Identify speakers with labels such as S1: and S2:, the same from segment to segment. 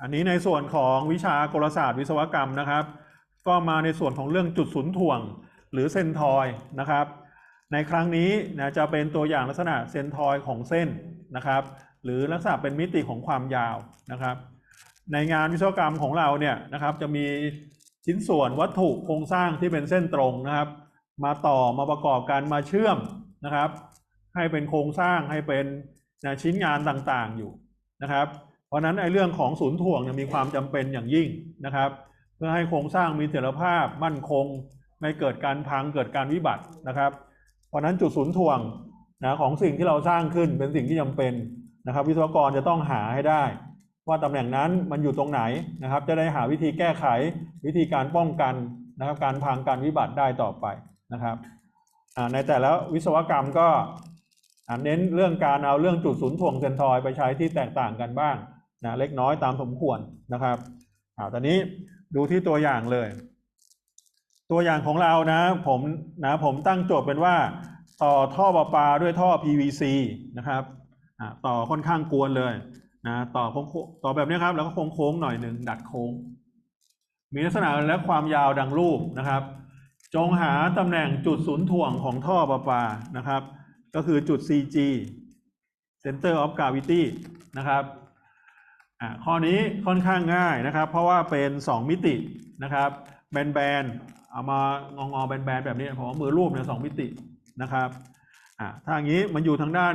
S1: อันนี้ในส่วนของวิชากลศาสตร์วิศวกรรมนะครับ ก็มาในส่วนของเรื่องจุดศูนย์ถ่วง หรือเซนทอยนะครับ ในครั้งนี้นะจะเป็นตัวอย่างลักษณะเซนทอยของเส้นนะครับ หรือลักษณะเป็นมิติของความยาวนะครับ ในงานวิศวกรรมของเราเนี่ยนะครับ จะมีชิ้นส่วนวัตถุโครงสร้างที่เป็นเส้นตรงนะครับ มาต่อมาประกอบกันมาเชื่อมนะครับ ให้เป็นโครงสร้างให้เป็นนะชิ้นงานต่างๆอยู่นะครับ เพราะนั้นไอ้เรื่องของศูนย์ถ่วงเนี่ยมีความจำเป็นอย่างยิ่งนะครับ เพื่อให้โครงสร้างมีเสถียรภาพมั่นคง ไม่เกิดการพังเกิดการวิบัตินะครับ เพราะนั้นจุดศูนย์ถ่วงนะของสิ่งที่เราสร้างขึ้นเป็นสิ่งที่จำเป็นนะครับ วิศวกรจะต้องหาให้ได้ ว่าตำแหน่งนั้นมันอยู่ตรงไหนนะครับ จะได้หาวิธีแก้ไขวิธีการป้องกันนะครับ การพังการวิบัติได้ต่อไปนะครับในแต่ละวิศวกรรมก็เน้นเรื่องการเอาเรื่องจุดศูนย์ถ่วงเซนทอยไปใช้ที่แตกต่างกันบ้าง นะเล็กน้อยตามสมควรนะครับอ่าตอนนี้ดูที่ตัวอย่างเลย ตัวอย่างของเรานะผมนะผมตั้งโจทย์เป็นว่า ต่อท่อประปาด้วยท่อ PVC นะครับอ่าต่อค่อนข้างกวนเลยนะต่อโค้งต่อแบบนี้ครับ แล้วก็โค้งๆหน่อยหนึ่งดัดโค้ง มีลักษณะและความยาวดังรูปนะครับ จงหาตำแหน่งจุดศูนย์ถ่วงของท่อประปานะครับ ก็คือจุด CG Center of Gravity นะครับ อ่าข้อนี้ค่อนข้างง่ายนะครับ เพราะว่าเป็น 2 มิตินะครับแบนๆเอามางองๆแบนๆแบบนี้ผมเอามือรูปเนี่ยสองมิตินะครับอ่าถ้าอย่างนี้มันอยู่ทางด้าน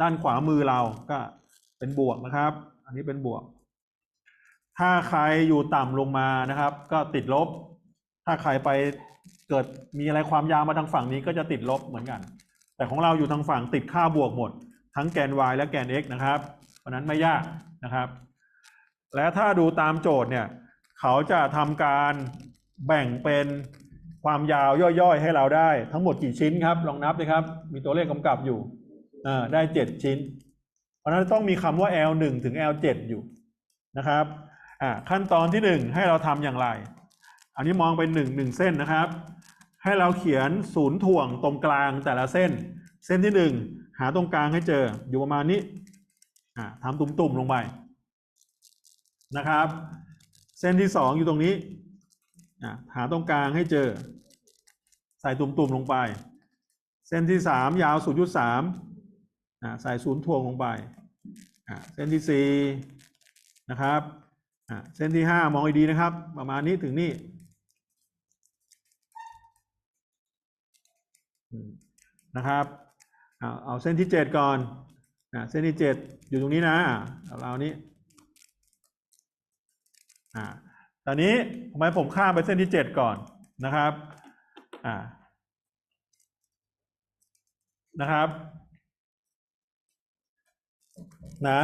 S1: ด้านขวามือเราก็เป็นบวกนะครับ อันนี้เป็นบวก ถ้าใครอยู่ต่ำลงมานะครับ ก็ติดลบ ถ้าใครไปเกิดมีอะไรความยาวมาทางฝั่งนี้ก็จะติดลบเหมือนกัน แต่ของเราอยู่ทางฝั่งติดค่าบวกหมด ทั้งแกน y และแกน x นะครับ เพราะนั้นไม่ยากนะครับ และถ้าดูตามโจทย์เนี่ย เขาจะทำการแบ่งเป็นความยาวย่อยๆ ให้เราได้ทั้งหมดกี่ชิ้นครับ ลองนับเลยครับ มีตัวเลขกำกับอยู่อ่าได้ 7 ชิ้น เพราะฉะนั้นต้องมีคำว่า L 1 ถึง L 7 อยู่นะครับขั้นตอนที่ 1 ให้เราทำอย่างไร อันนี้มองเป็นหนึ่งหนึ่งเส้นนะครับ ให้เราเขียนศูนย์ถ่วงตรงกลางแต่ละเส้น เส้นที่หนึ่งหาตรงกลางให้เจออยู่ประมาณนี้ทำตุ่มๆลงไป นะครับ เส้นที่สองอยู่ตรงนี้หาตรงกลางให้เจอ ใส่ตุ่มๆลงไป เส้นที่สามยาวศูนย์จุดสามใส่ศูนย์ถ่วงลงไป เส้นที่สี่นะครับ เส้นที่ห้ามองให้ดีนะครับ ประมาณนี้ถึงนี่นะครับเอาเส้นที่เจ็ดก่อนเส้นที่เจ็ดอยู่ตรงนี้นะอ่าเอาเรานี้ อ่าตอนนี้ทำไมผมข้ามไปเส้นที่เจ็ดก่อนนะครับอ่านะครับนะ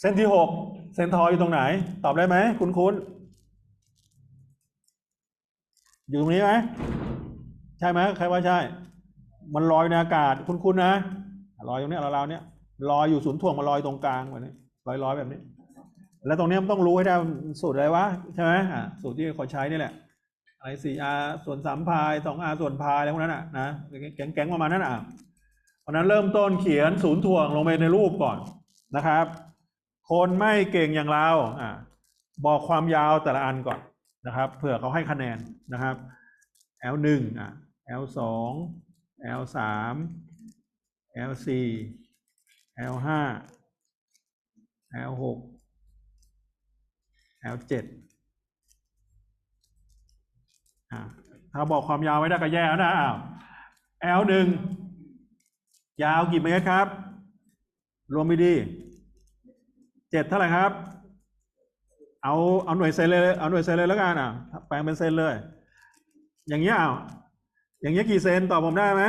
S1: เส้นที่หกเส้นทอยอยู่ตรงไหน ตอบได้ไหมคุณคุณอยู่ตรงนี้ไหมใช่ไหมใครว่าใช่ มันลอยในอากาศคุ้นๆนะลอยตรงเนี้ยเราๆเนี้ยลอยอยู่ศูนย์ถ่วงมาลอยตรงกลางแบบนี้ลอยๆแบบนี้ แล้วตรงนี้มันต้องรู้ให้ได้สูตรอะไรวะใช่ไหมอ่าสูตรที่เขาใช้นี่แหละอะไรสี่อาส่วนสามพายสองอาส่วนพายอะไรพวกนั้นอะนะแก๊งๆประมาณนั้นอะเพราะนั้นเริ่มต้นเขียนศูนย์ถ่วงลงไปในรูปก่อนนะครับ คนไม่เก่งอย่างเราอ่าบอกความยาวแต่ละอันก่อนนะครับเผื่อเขาให้คะแนนนะครับ L หนึ่งอะ L สอง L L สี่ L ห้า L หก L เจ็ดอะถ้าบอกความยาวไม่ได้ก็แย่แล้วนะอ้าว L หนึ่งยาวกี่เมตรครับ รวมไปดีเจ็ดเท่าไหร่ครับ เอาเอาหน่วยเซนเลยเอาหน่วยเซนเลยแล้วกันอะ แปลงเป็นเซนเลย อย่างเงี้ยอ้าวอย่างเงี้ยกี่เซนตอบผมได้ไหม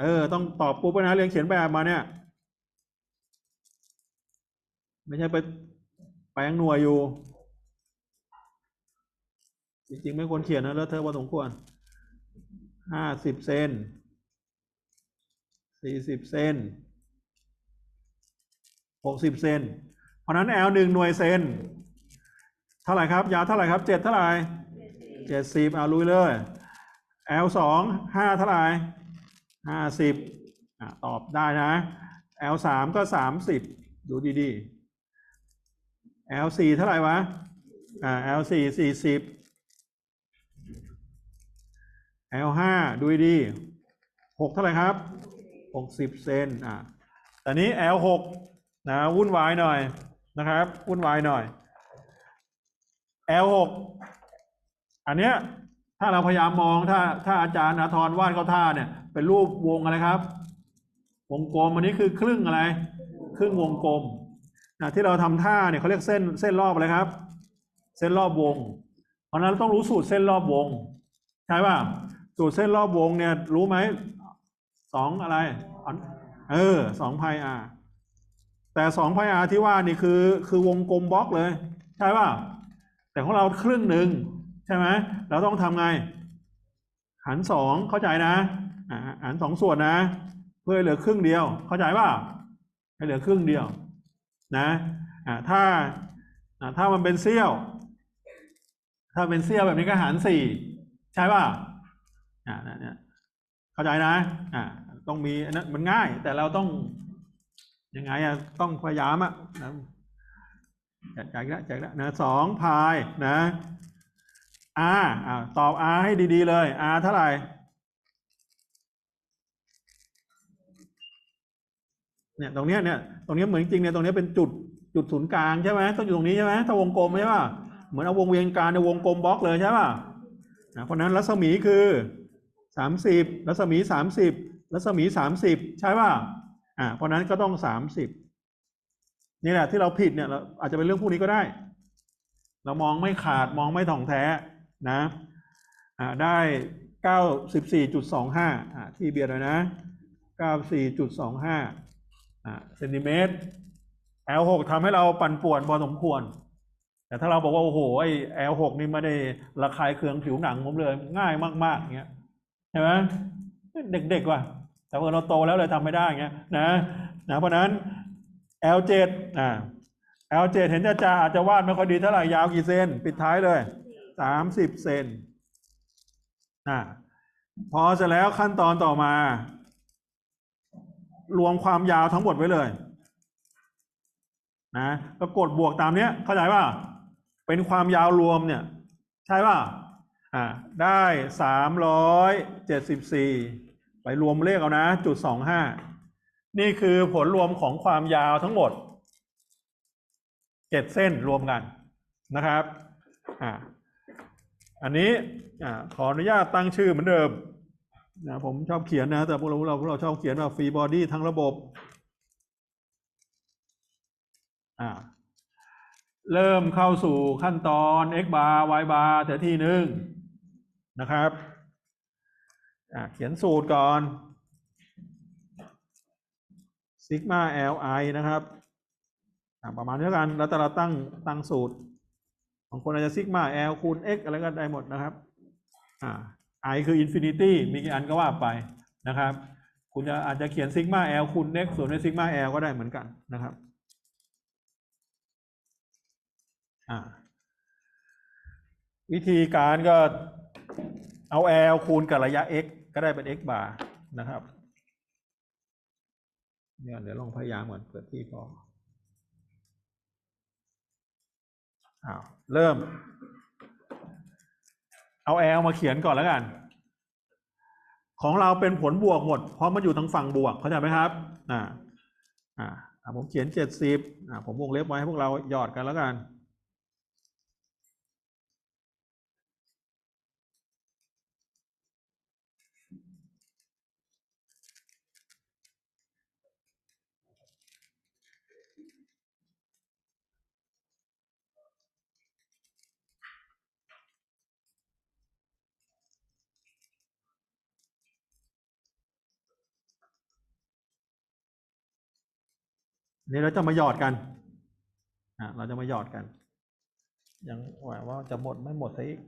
S1: เออ ต้องตอบปุ๊บนะเรียงเขียนแบบมาเนี่ย ไม่ใช่ไป แปลงหน่วยอยู่ จริง ๆ ไม่ควรเขียนนะแล้วเธอะพอสมควรห้าสิบเซนสี่สิบเซนหกสิบเซนเพราะนั้นแอลหนึ่งหน่วยเซนเท่าไหร่ครับ ยาเท่าไหร่ครับเจ็ดเท่าไหร่เจ็ดสิบเอาลุยเลยแอลสองห้าเท่าไหร่ห้าสิบตอบได้นะแอลสามก็สามสิบดูดีๆ L4 เท่าไหร่วะ อ่า L4 40 L5 ดูดี6เท่าไหร่ครับ 60 เซนอ่าต่นนี้ L6 นะวุ่นวายหน่อยนะครับวุ่นวายหน่อย L6 อันเนี้ยถ้าเราพยายามมองถ้าถ้าอาจารย์อาทรวาดเขาท่าเนี่ย เป็นรูปวงอะไรครับ วงกลมอันนี้คือครึ่งอะไร ครึ่งวงกลม ที่เราทำท่าเนี่ยเขาเรียกเส้นเส้นรอบอะไรครับ เส้นรอบวง เพราะนั้นเราต้องรู้สูตรเส้นรอบวง ใช่ป่ะสูตรเส้นรอบวงเนี่ยรู้ไหมสองอะไรเออสองพายอาแต่สองพายอาที่ว่านี่คือคือวงกลมบล็อกเลย ใช่ป่ะแต่ของเราครึ่งหนึ่งใช่ไหมเราต้องทำไง หารสองเข้าใจนะหารสองส่วนนะ เพื่อเหลือครึ่งเดียว เข้าใจป่ะให้เหลือครึ่งเดียว นะถ้าถ้ามันเป็นเสี้ยว ถ้าเป็นเสี้ยวแบบนี้ก็หารสี่ใช่ป่ะอ่าเนี่ยเข้าใจนะอ่าต้องมีอันนั้นมันง่าย แต่เราต้องยังไงอะต้องพยายามอะนะจกแจกแล้วแจกแล้วนะสองพายนะ R อ่าตอบ R ให้ดีๆเลย R เท่าไหร่ เนี่ยตรงเนี้ยเนี่ยตรงเนี้ยเหมือนจริงเนี่ยตรงเนี้ยเป็นจุดจุดศูนย์กลางใช่ไหมต้องอยู่ตรงนี้ใช่ไหมถ้าวงกลมใช่ป่ะเหมือนเอาวงเวียนกลางในวงกลมบล็อกเลยใช่ป่ะนะเพราะนั้นรัศมีคือสามสิบรัศมีสามสิบรัศมีสามสิบใช่ป่ะอ่าเพราะนั้นก็ต้องสามสิบนี่แหละที่เราผิดเนี่ยเราอาจจะเป็นเรื่องพวกนี้ก็ได้ เรามองไม่ขาดมองไม่ถ่องแท้นะอ่าได้เก้าสิบสี่จุดสองห้าอ่าที่เบียดเลยนะเก้าสี่จุดสองห้า เซนติเมตร L6 ทำให้เราปั่นป่วนพอสมควร แต่ถ้าเราบอกว่าโอ้โหไอ้ L6 นี่ไม่ได้ระคายเคืองผิวหนังผมเลย ง่ายมากๆอย่างเงี้ยใช่ไหมเด็กๆว่ะ แต่พอเราโตแล้วเลยทำไม่ได้อย่างเงี้ยนะนะเพราะนั้น L7 อ่า L7 เห็นจะจาอาจจะวาดไม่ค่อยดีเท่าไหร่ยาวกี่เซน ปิดท้ายเลยสามสิบเซนอ่าพอเสร็จแล้วขั้นตอนต่อมา รวมความยาวทั้งหมดไว้เลยนะก็กดบวกตามเนี้ยเข้าใจป่ะเป็นความยาวรวมเนี่ย ใช่ป่ะอ่าได้สามร้อยเจ็ดสิบสี่ไปรวมเลขเอานะ จุดสองห้านี่คือผลรวมของความยาวทั้งหมดเจ็ดเส้นรวมกันนะครับอ่าอันนี้อ่าขออนุญาตตั้งชื่อเหมือนเดิม นะผมชอบเขียนนะ แต่พวกเราพวกเราพวกเราชอบเขียนว่าฟรีบอดี้ทั้งระบบอ่าเริ่มเข้าสู่ขั้นตอน x bar y bar แต่ทีหนึ่งนะครับอ่าเขียนสูตรก่อนซิกมา li นะครับอ่าประมาณนี้กัน แล้วแต่เราตั้งตั้งสูตรของคนอาจจะซิกมา l คูณ x อะไรก็ได้หมดนะครับอ่า i คือ infinity มีกี่อันก็ว่าไปนะครับ คุณจะอาจจะเขียนซิกมา l คูณ x ส่วนในซิกมา l ก็ได้เหมือนกันนะครับวิธีการก็เอา l คูณกับระยะ x ก็ได้เป็น x bar นะครับเนี่ยเดี๋ยวลองพยายามก่อนเปิดที่พออ้าวเริ่ม เอา L มาเขียนก่อนแล้วกัน ของเราเป็นผลบวกหมด เพราะมันอยู่ทางฝั่งบวกเข้าใจไหมครับอ่าอ่าผมเขียนเจ็ดสิบอ่าผมวงเล็บไว้ให้พวกเราหยอดกันแล้วกัน นี่เราจะมาหยอดกันอะเราจะมาหยอดกัน ยังหวังว่าจะหมดไม่หมดซะอีก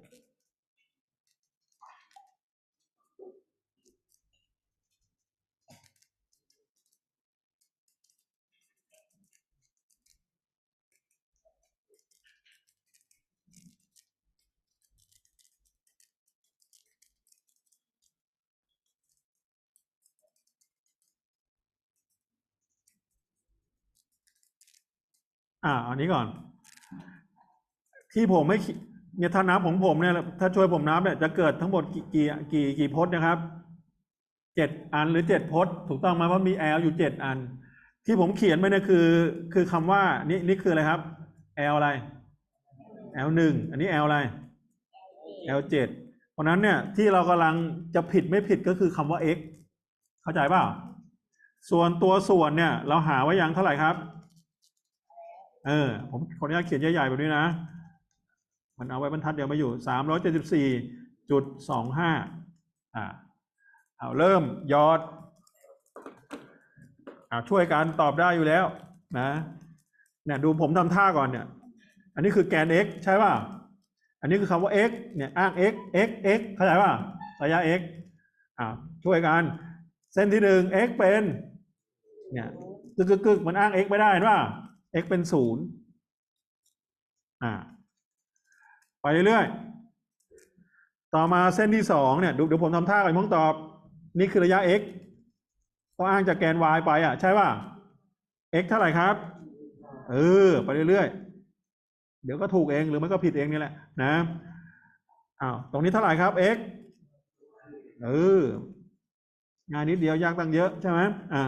S1: อ่าอันนี้ก่อน ที่ผมไม่เนี่ยถ้านับของผมเนี่ยถ้าช่วยผมนับเนี่ยจะเกิดทั้งหมดกี่กี่กี่กี่พจน์นะครับเจ็ดอันหรือเจ็ดพจน์ถูกต้องไหมว่ามี L อลอยู่เจ็ดอัน ที่ผมเขียนไปเนี่ยคือ คือคำว่านี่นี่คืออะไรครับ L อลอะไร L หนึ่งอันนี้ L อลอะไร L เจ็ดเพราะนั้นเนี่ยที่เรากำลังจะผิดไม่ผิดก็คือคำว่า x เข้าใจเปล่า ส่วนตัวส่วนเนี่ย เราหาไว้อยังเท่าไหร่ครับ เออ ผมขออนุญาตเขียนใหญ่ๆแบบนี้นะ มันเอาไว้บรรทัดเดียวมาอยู่สามร้อยเจ็ดสิบสี่จุดสองห้าอ่าเอาเริ่มยอดอ่าช่วยกันตอบได้อยู่แล้วนะเนี่ยดูผมทำท่าก่อนเนี่ย อันนี้คือแกน x ใช่ป่ะ อันนี้คือคำว่า x เนี่ยอ้าง x x x เข้าใจป่ะระยะ x อ่าช่วยกัน เส้นที่หนึ่ง x เป็นเนี่ยกึกกึกกึกมันอ้าง x ไม่ได้นป่ะ x เป็นศูนย์อ่าไปเรื่อยๆ ต่อมาเส้นที่สองเนี่ยดูเดี๋ยวผมทำท่าก่อนพ้องตอบ นี่คือระยะ x ก็อ้างจากแกน y ไปอะ ใช่ป่ะ x เท่าไหร่ครับ เออ ไปเรื่อยๆ เดี๋ยวก็ถูกเองหรือมันก็ผิดเองนี่แหละนะอ้าวตรงนี้เท่าไหร่ครับ x เอองานนิดเดียวยากตั้งเยอะใช่ไหมอ่า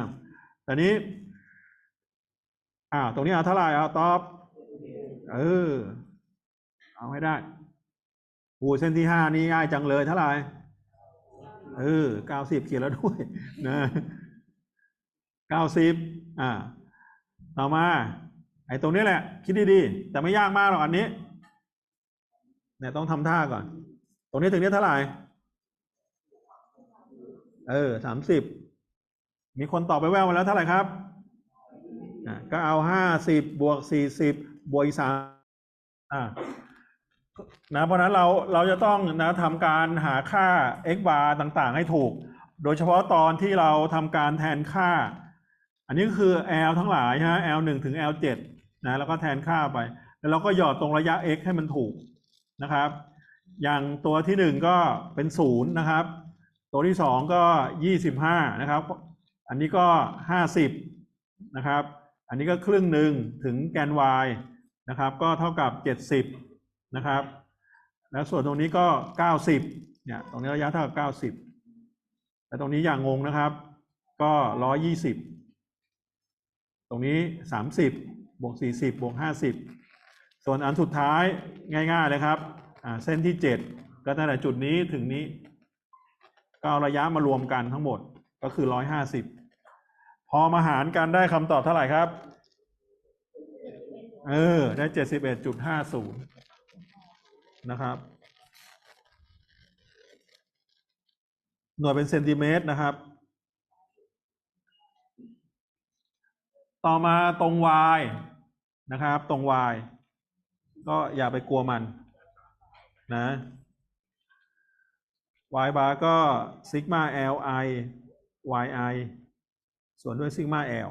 S1: แต่นี้ อ้าวตรงนี้เอาเท่าไหร่เอาตอบ เออ เอาให้ได้โอ้เส้นที่ห้านี่ง่ายจังเลยเท่าไหร่เออเก้าสิบเขียนแล้วด้วยนะเก้าสิบอ่าต่อมา ไอ้ตรงนี้แหละ คิดดีๆ แต่ไม่ยากมากหรอกอันนี้เนี่ยต้องทำท่าก่อน ตรงนี้ถึงนี้เท่าไหร่ เออสามสิบมีคนตอบไปแววมาแล้วเท่าไหร่ครับ ก็เอาห้าสิบบวกสี่สิบบวกอีสามอ่านะเพราะนั้นเราเราจะต้องนะทำการหาค่า x bar ต่างๆ ให้ถูก โดยเฉพาะตอนที่เราทำการแทนค่า อันนี้คือ L ทั้งหลายฮะ L หนึ่งถึง L เจ็ดนะแล้วก็แทนค่าไป แล้วเราก็หยอดตรงระยะ x ให้มันถูกนะครับ อย่างตัวที่หนึ่งก็เป็นศูนย์นะครับ ตัวที่สองก็ยี่สิบห้านะครับ อันนี้ก็ห้าสิบนะครับ อันนี้ก็ครึ่งหนึ่งถึงแกน y นะครับ ก็เท่ากับเจ็ดสิบนะครับ แล้วส่วนตรงนี้ก็เก้าสิบเนี่ย ตรงนี้ระยะเท่ากับเก้าสิบแต่ตรงนี้อย่างงงนะครับ ก็ร้อยยี่สิบตรงนี้สามสิบบวกสี่สิบบวกห้าสิบส่วนอันสุดท้ายง่าย ๆ เลยครับ เส้นที่เจ็ดก็ตั้งแต่จุดนี้ถึงนี้ ก็เอาระยะมารวมกันทั้งหมดก็คือร้อยห้าสิบ พอมาหารกันได้คำตอบเท่าไหร่ครับ เออ ได้เจ็ดสิบเอ็ดจุดห้าศูนย์นะครับ หน่วยเป็นเซนติเมตรนะครับ ต่อมาตรง y นะครับ ตรง y ก็อย่าไปกลัวมัน นะ y bar ก็ซิกมา l i y i ส่วนด้วยซิกมา l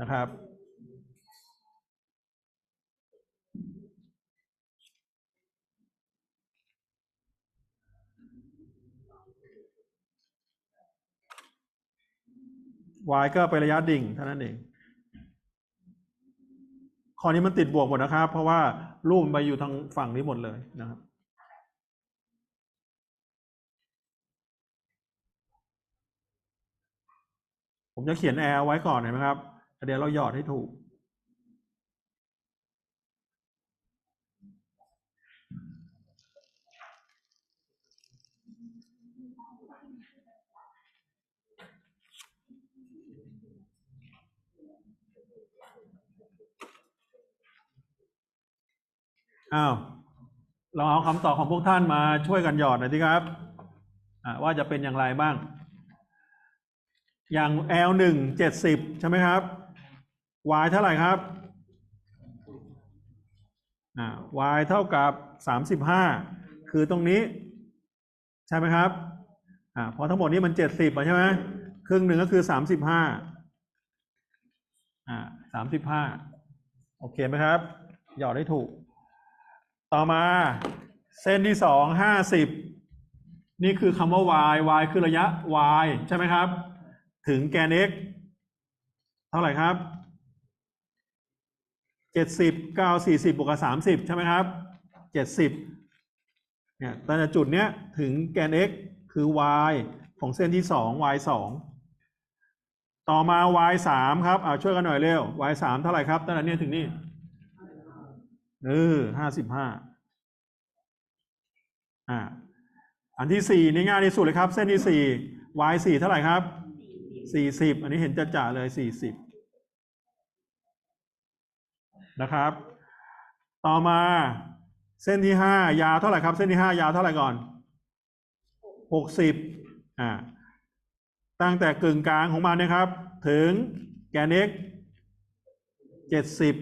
S1: นะครับ y ก็เป็นระยะดิ่งเท่านั้นเองข้อนี้มันติดบวกหมดนะครับ เพราะว่ารูปมันไปอยู่ทางฝั่งนี้หมดเลยนะครับ ผมจะเขียน L ไว้ก่อนเห็นไหมครับแต่เดี๋ยวเราหยอดให้ถูก อ้าว เราเอาคำตอบของพวกท่านมาช่วยกันหยอดหน่อยสิครับ ว่าจะเป็นอย่างไรบ้าง อย่าง L หนึ่งเจ็ดสิบใช่ไหมครับ Y เท่าไหร่ครับอ่า Y เท่ากับสามสิบห้าคือตรงนี้ ใช่ไหมครับอ่าเพราะทั้งหมดนี้มันเจ็ดสิบใช่ไหมครึ่งหนึ่งก็คือสามสิบห้าอ่าสามสิบห้าโอเคไหมครับ หยอดได้ถูก ต่อมาเส้นที่สองห้าสิบนี่คือคำว่า y y คือระยะ y ใช่ไหมครับ ถึงแกน x เท่าไหร่ครับเจ็ดสิบเก้าสี่สิบบวกกับสามสิบใช่ไหมครับเจ็ดสิบเนี่ยตั้งแต่จุดเนี้ยถึงแกน x คือ y ของเส้นที่สอง y สองต่อมา y สามครับอาช่วยกันหน่อยเร็ว y สามเท่าไหร่ครับตั้งแต่เนี้ยถึงนี่เออห้าสิบห้าอ่าอันที่สี่นี่ง่ายที่สุดเลยครับ เส้นที่สี่ y สี่เท่าไหร่ครับ สี่สิบอันนี้เห็นจะจ่าเลยสี่สิบนะครับ ต่อมาเส้นที่ห้ายาวเท่าไหร่ครับ เส้นที่ห้ายาวเท่าไหร่ก่อนหกสิบอ่าตั้งแต่กึ่งกลางของมันนะครับ ถึงแกน x เจ็ดสิบ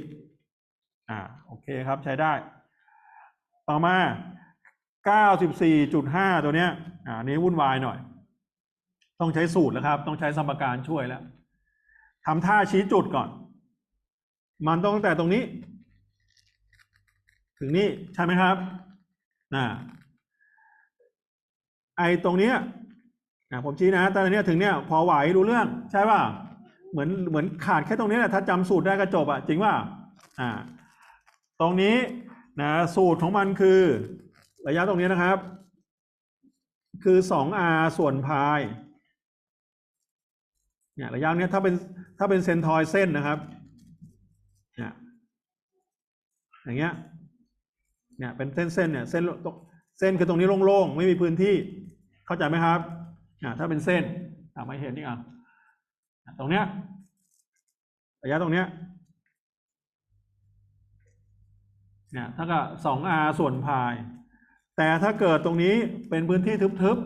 S1: อ่าโอเคครับใช้ได้ ต่อมา94.5ตัวเนี้ยอ่าอันนี้วุ่นวายหน่อย ต้องใช้สูตรแล้วครับ ต้องใช้สมการช่วยแล้วทำท่าชี้จุดก่อน มันต้องตั้งแต่ตรงนี้ ถึงนี่ใช่ไหมครับน่ะไอตรงเนี้ยอะผมชี้นะตอนนี้ถึงเนี้ยพอไหวรู้เรื่องใช่ป่ะเหมือนเหมือนขาดแค่ตรงนี้แหละถ้าจำสูตรได้ก็จบอะจริงป่ะอ่าตรงนี้นะสูตรของมันคือระยะตรงนี้นะครับ คือ 2r ส่วนพาย เนี่ยระยะเนี้ยถ้าเป็นถ้าเป็นเซนทอยเส้นนะครับเนี่ยอย่างเงี้ยเนี่ยเป็นเส้นเส้นเนี่ยเส้นเส้นคือตรงนี้โล่งๆไม่มีพื้นที่เข้าใจไหมครับอ่าถ้าเป็นเส้นอ่าไม่เห็นนี่อะตรงเนี้ยระยะตรงเนี้ยเนี่ยถ้ากับ 2r ส่วนพาย แต่ถ้าเกิดตรงนี้เป็นพื้นที่ทึบ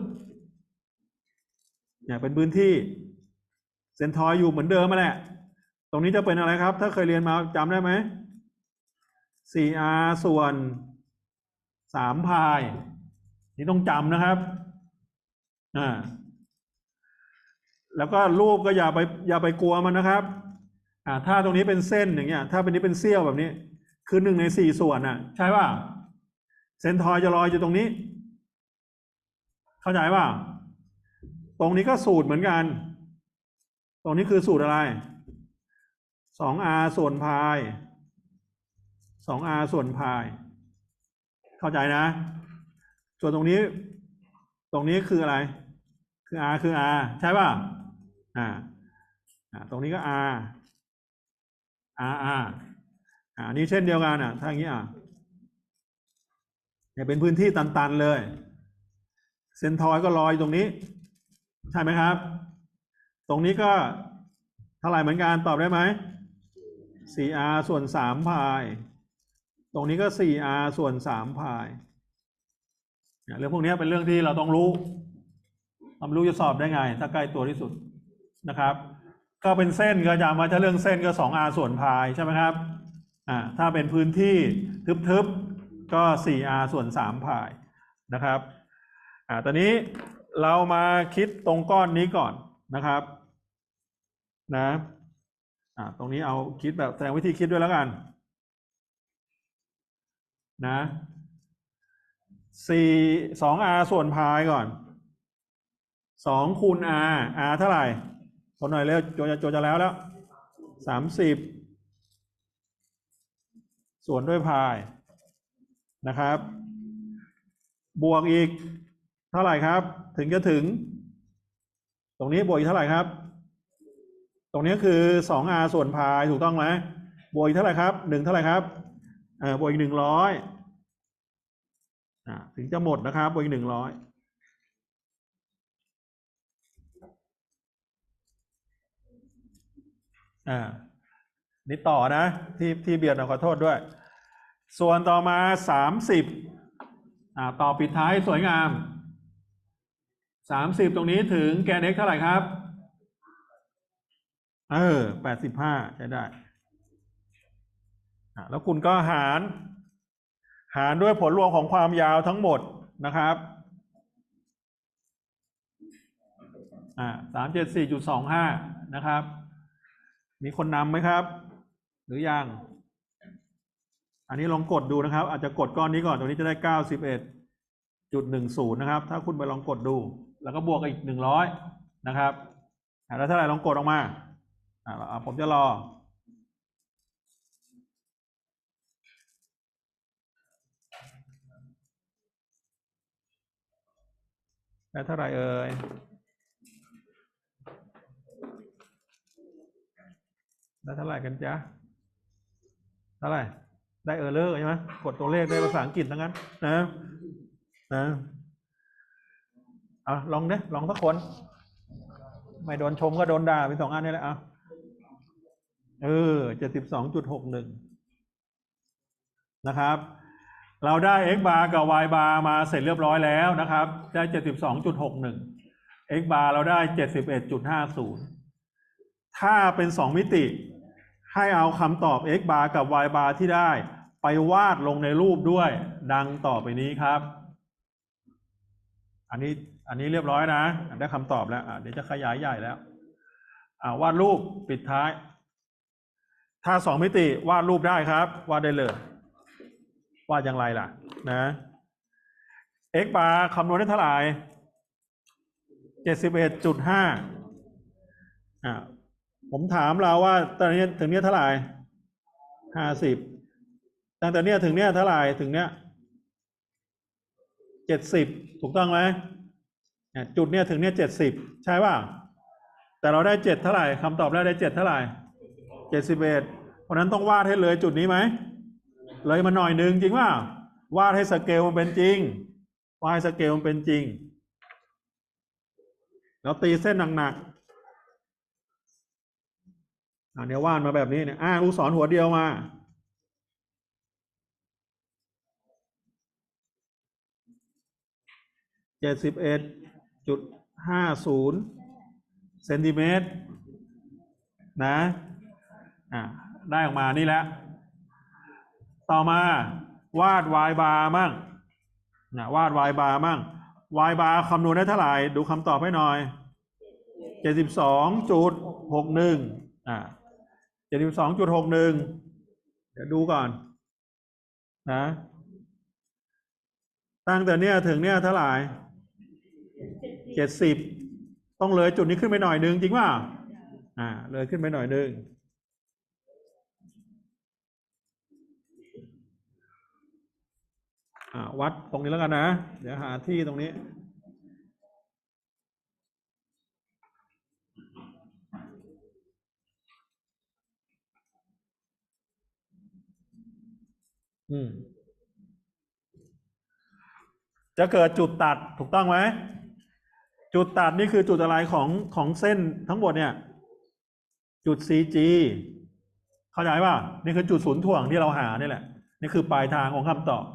S1: ๆเนี่ยเป็นพื้นที่ ซนทอยอยู่เหมือนเดิมมาแหละ ตรงนี้จะเป็นอะไรครับ ถ้าเคยเรียนมาจำได้ไหม 4r ส่วน 3 พาย นี่ต้องจำนะครับ อ่า แล้วก็รูปก็อย่าไปอย่าไปกลัวมันนะครับ อ่า ถ้าตรงนี้เป็นเส้นอย่างเงี้ย ถ้าเป็นนี้เป็นเสี้ยวแบบนี้ คือหนึ่งในสี่ส่วนอะ ใช่ป่ะ เซนทอยจะลอยอยู่ตรงนี้ เข้าใจป่ะ ตรงนี้ก็สูตรเหมือนกัน ตรงนี้คือสูตรอะไรสอง r ส่วนพายสอง r ส่วนพาย เข้าใจนะ ส่วนตรงนี้ ตรงนี้คืออะไร คือ r คือ r ใช่ป่ะอ่าอ่าตรงนี้ก็ r r r อ่านี่เช่นเดียวกันอะถ้าอย่างนี้อะเนี่ยเป็นพื้นที่ตันๆเลย เซนทอยก็ลอยตรงนี้ ใช่ไหมครับ ตรงนี้ก็เท่าไหร่เหมือนกันตอบได้ไหม 4r ส่วน3พาย ตรงนี้ก็ 4r ส่วน3พายเรื่องพวกนี้เป็นเรื่องที่เราต้องรู้เราไม่รู้จะสอบได้ไง ถ้าใกล้ตัวที่สุดนะครับ ก็เป็นเส้นก็จำไว้ถ้าเรื่องเส้นก็ 2r ส่วนพายใช่ไหมครับอ่าถ้าเป็นพื้นที่ทึบๆก็ 4r ส่วน3พายนะครับอ่าตอนนี้เรามาคิดตรงก้อนนี้ก่อนนะครับ นะอ่าตรงนี้เอาคิดแบบแสดงวิธีคิดด้วยแล้วกัน นะสี่สอง r ส่วนพายก่อนสองคูณ r r เท่าไหร่คนหน่อยเร็วโจจะโจจะแล้วแล้วสามสิบส่วนด้วยพายนะครับ บวกอีกเท่าไหร่ครับ ถึงจะถึง ตรงนี้บวกอีกเท่าไหร่ครับ ตรงนี้คือสอง r ส่วนพายถูกต้องไหมบวกอีกเท่าไหร่ครับหนึ่งเท่าไหร่ครับเออบวกอีกหนึ่งร้อยอ่าถึงจะหมดนะครับบวกอีกหนึ่งร้อยอ่านี่ต่อนะ ที่ที่เบียดนะขอโทษด้วย ส่วนต่อมาสามสิบอ่าต่อปิดท้ายสวยงามสามสิบตรงนี้ถึงแกน x เท่าไหร่ครับ เออแปดสิบห้าใช้ได้อ่าแล้วคุณก็หาร หารด้วยผลรวมของความยาวทั้งหมดนะครับอ่าสามเจ็ดสี่จุดสองห้านะครับ มีคนนำไหมครับ หรือยัง อันนี้ลองกดดูนะครับ อาจจะกดก้อนนี้ก่อน ตรงนี้จะได้เก้าสิบเอ็ดจุดหนึ่งศูนย์นะครับ ถ้าคุณไปลองกดดู แล้วก็บวกอีกหนึ่งร้อยนะครับแล้วเท่าไหร่ลองกดออกมา อ่าผมจะรอ แล้วเท่าไรเอ่ยได้เท่าไรกันจ๊ะ เท่าไรได้เออเลอร์ใช่ไหมกดตัวเลขได้ภาษาอังกฤษทั้งนั้นนะนะอ่าลองเด้ลองสักคน ไม่โดนชมก็โดนด่าเป็นสองอันนี่แหละอะ เออเจ็ดสิบสองจุดหกหนึ่งนะครับ เราได้ x bar กับ y bar มาเสร็จเรียบร้อยแล้วนะครับ ได้เจ็ดสิบสองจุดหกหนึ่ง x bar เราได้เจ็ดสิบเอ็ดจุดห้าศูนย์ถ้าเป็นสองมิติ ให้เอาคำตอบ x bar กับ y bar ที่ได้ ไปวาดลงในรูปด้วย ดังต่อไปนี้ครับ อันนี้อันนี้เรียบร้อยนะ ได้คำตอบแล้วเดี๋ยวจะขยายใหญ่แล้ววาดรูปปิดท้าย ถ้าสองมิติวาดรูปได้ครับวาดได้เลยวาดอย่างไรล่ะ นะ x bar คำนวณได้เท่าไหร่เจ็ดสิบเอ็ดจุดห้าอ่าผมถามเราว่าตอนนี้ถึงเนี้ยเท่าไหร่ห้าสิบตั้งแต่เนี้ยถึงเนี้ยเท่าไหร่ถึงเนี้ยเจ็ดสิบถูกต้องไหมจุดเนี้ยถึงเนี้ยเจ็ดสิบใช่ป่ะแต่เราได้เจ็ดเท่าไหร่คำตอบแรกได้เจ็ดเท่าไหร่ เจ็ดสิบเอ็ดเพราะนั้นต้องวาดให้เลยจุดนี้ไหม เลยมาหน่อยหนึ่งจริงป่ะวาดให้สเกลมันเป็นจริง วาดให้สเกลมันเป็นจริง แล้วตีเส้นหนักๆอ่าเนี่ยวาดมาแบบนี้เนี่ยอ่าลูกศรหัวเดียวมาเจ็ดสิบเอ็ดจุดห้าศูนย์เซนติเมตรนะ อ่าได้ออกมานี่แหละต่อมาวาด y bar มั่งนะวาด y bar มั่ง y bar คำนวณได้เท่าไหร่ดูคำตอบให้หน่อยเจ็ดสิบสองจุดหกหนึ่งอ่าเจ็ดสิบสองจุดหกหนึ่งเดี๋ยวดูก่อนนะตั้งแต่เนี้ยถึงเนี้ยเท่าไหร่เจ็ดสิบต้องเลยจุดนี้ขึ้นไปหน่อยนึงจริงป่ะอ่า เลยขึ้นไปหน่อยนึง อ่า วัดตรงนี้แล้วกันนะ เดี๋ยวหาที่ตรงนี้อืมจะเกิดจุดตัดถูกต้องไหม จุดตัดนี่คือจุดอะไรของของเส้นทั้งหมดเนี่ย จุด CG เข้าใจป่ะนี่คือจุดศูนย์ถ่วงที่เราหานี่แหละ นี่คือปลายทางของคำตอบ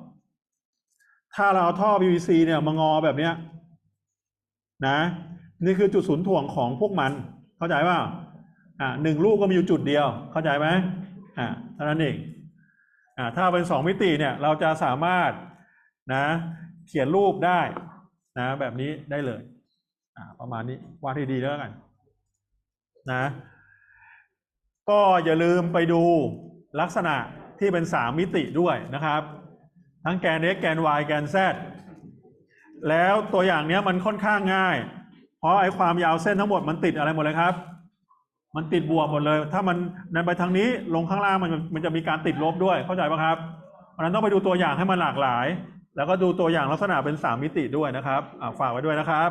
S1: ถ้าเราเอาท่อ PVC เนี่ยมางอแบบเนี้ยนะ นี่คือจุดศูนย์ถ่วงของพวกมัน เข้าใจป่ะอ่าหนึ่งลูกก็มีอยู่จุดเดียว เข้าใจไหมอ่าเท่านั้นเองอ่าถ้าเป็นสองมิติเนี่ยเราจะสามารถนะเขียนรูปได้นะแบบนี้ได้เลยอ่าประมาณนี้วาดให้ดีแล้วกันนะก็อย่าลืมไปดูลักษณะที่เป็นสามมิติด้วยนะครับ ทั้งแกน x แกน y แกน z แล้วตัวอย่างเนี้ยมันค่อนข้างง่าย เพราะไอ้ความยาวเส้นทั้งหมดมันติดอะไรหมดเลยครับ มันติดบวกหมดเลย ถ้ามันในไปทางนี้ลงข้างล่างมันมันจะมีการติดลบด้วยเข้าใจปะครับเพราะนั้นต้องไปดูตัวอย่างให้มันหลากหลาย แล้วก็ดูตัวอย่างลักษณะเป็นสามมิติด้วยนะครับฝากไว้ด้วยนะครับ